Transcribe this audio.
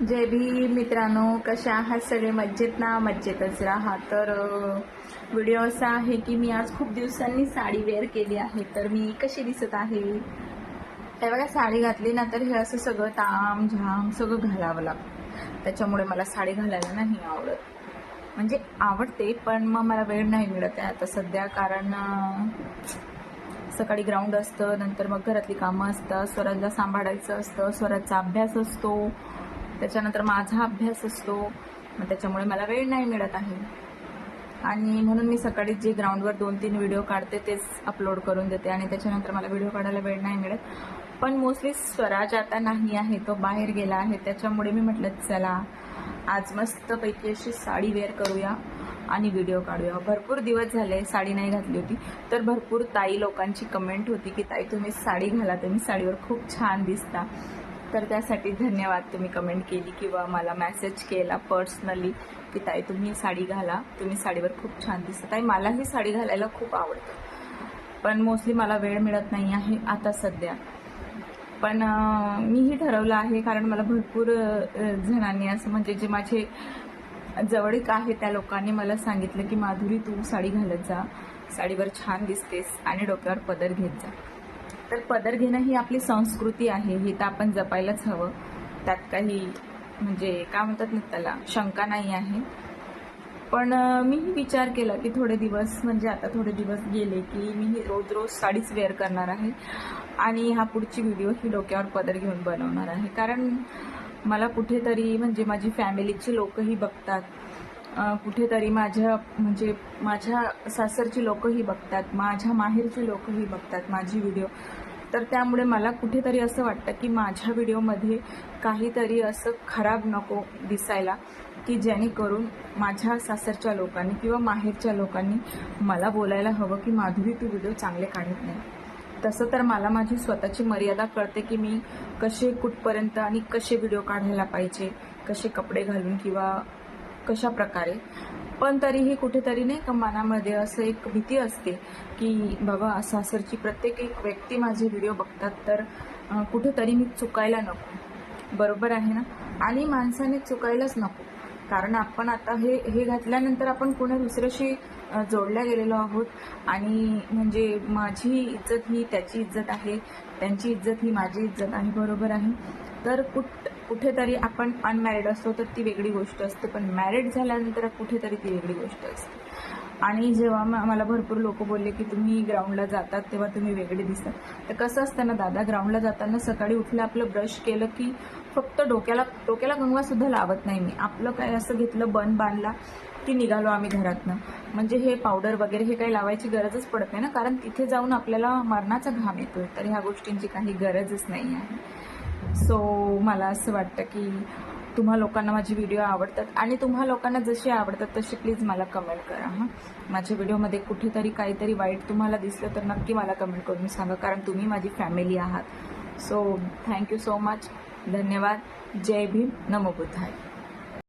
जय भी मित्रांनो कशा आहात सगळे? मज्जेत ना? मज्जेतच राहा. तर व्हिडिओ असा आहे की मी आज खूप दिवसांनी साडी वेअर केली आहे. तर मी कशी दिसत आहे? हे बघा साडी घातली ना तर हे असं सगळं ताम झाम सगळं घालावं लागतं. त्याच्यामुळे मला साडी घालायला नाही आवडत. म्हणजे आवडते पण मग मला वेळ नाही मिळत आहे आता सध्या. कारण सकाळी ग्राउंड असतं नंतर मग घरातली कामं असतात स्वराजला सांभाळायचं असतं स्वराजचा अभ्यास असतो. त्याच्यानंतर माझा अभ्यास असतो. मग त्याच्यामुळे मला वेळ नाही मिळत आहे. आणि म्हणून मी सकाळी जे ग्राउंडवर दोन तीन व्हिडिओ काढते तेच अपलोड करून देते आणि त्याच्यानंतर मला व्हिडिओ काढायला वेळ नाही मिळत. पण मोस्टली स्वराज आता नाही आहे तो बाहेर गेला आहे. त्याच्यामुळे मी म्हटलं चला आज मस्तपैकी अशी साडी वेअर करूया आणि व्हिडिओ काढूया. भरपूर दिवस झाले साडी नाही घातली होती. तर भरपूर ताई लोकांची कमेंट होती की ताई तुम्ही साडी घाला तुम्ही साडीवर खूप छान दिसता. तर त्यासाठी धन्यवाद तुम्ही कमेंट केली किंवा मला मेसेज केला पर्सनली की ताई तुम्ही साडी घाला. तुम्ही साडीवर खूप छान दिसता. ताई मलाही साडी घालायला खूप आवडतं. पण मोस्टली मला वेळ मिळत नाही आहे आता सध्या. पण मीही ठरवलं आहे कारण मला भरपूर जणांनी असं म्हणजे जे माझे जवळीक आहे त्या लोकांनी मला सांगितलं की माधुरी तू साडी घालत जा. साडीवर छान दिसतेस आणि डोक्यावर पदर घेत जा. तर पदर घेणं ही आपली संस्कृती आहे ही तर आपण जपायलाच हवं. त्यात काही म्हणजे काय म्हणतात ना त्याला शंका नाही आहे. पण मीही विचार केला की थोडे दिवस म्हणजे आता थोडे दिवस गेले की मी रोज रोज साडीच वेअर करणार आहे. आणि हा पुढची व्हिडिओ ही डोक्यावर पदर घेऊन बनवणार आहे. कारण मला कुठेतरी म्हणजे माझी फॅमिलीची लोकही बघतात. कुठेतरी माझ्या म्हणजे माझ्या सासरची लोकही बघतात माझ्या माहेरची लोकही बघतात माझी व्हिडिओ. तर त्यामुळे मला कुठेतरी असं वाटतं की माझ्या व्हिडिओमध्ये काहीतरी असं खराब नको दिसायला की जेणेकरून माझ्या सासरच्या लोकांनी किंवा माहेरच्या लोकांनी मला बोलायला हवं की माधुरी तू व्हिडिओ चांगले काढत नाही. तसं तर मला माझी स्वतःची मर्यादा कळते की मी कसे कुठपर्यंत आणि कसे व्हिडिओ काढायला पाहिजे कसे कपडे घालून किंवा कशा प्रकारे पण तरीही कुठेतरी नाही का मनामध्ये असं एक भीती असते की बाबा सासरची प्रत्येक एक व्यक्ती माझे व्हिडिओ बघतात तर कुठेतरी मी चुकायला नको. बरोबर आहे ना? आणि माणसाने चुकायलाच नको. कारण आपण आता हे हे घातल्यानंतर आपण कोणा दुसऱ्याशी जोडल्या गेलेलो आहोत. आणि म्हणजे माझी इज्जत ही त्याची इज्जत आहे त्यांची इज्जत ही माझी इज्जत आहे बरोबर आहे. तर कुठ कुठेतरी आपण अनमॅरिड असतो तर ती वेगळी गोष्ट असते. पण मॅरिड झाल्यानंतर कुठेतरी ती वेगळी गोष्ट असते. आणि जेव्हा मला भरपूर लोक बोलले की तुम्ही ग्राउंडला जातात तेव्हा तुम्ही वेगळे दिसतात. तर कसं असतं ना दादा ग्राउंडला जाताना सकाळी उठलं आपलं ब्रश केलं की फक्त डोक्याला डोक्याला कंगवा सुद्धा लावत नाही मी. आपलं काय असं घेतलं बन बांधला की निघालो आम्ही घरातनं. म्हणजे हे पावडर वगैरे हे काही लावायची गरजच पडत नाही ना. कारण तिथे जाऊन आपल्याला मरणाचा घाम येतोय. तर ह्या गोष्टींची काही गरजच नाही आहे. सो मला असं वाटतं की तुम्हा लोकांना माझे व्हिडिओ आवडतात. आणि तुम्हा लोकांना जसे आवडतात तसे प्लीज मला कमेंट करा हां. माझ्या व्हिडिओमध्ये कुठेतरी काहीतरी वाईट तुम्हाला दिसलं तर नक्की मला कमेंट करून सांगा कारण तुम्ही माझी फॅमिली आहात. सो थँक्यू सो मच धन्यवाद. जय भीम. नमो बुद्धाय.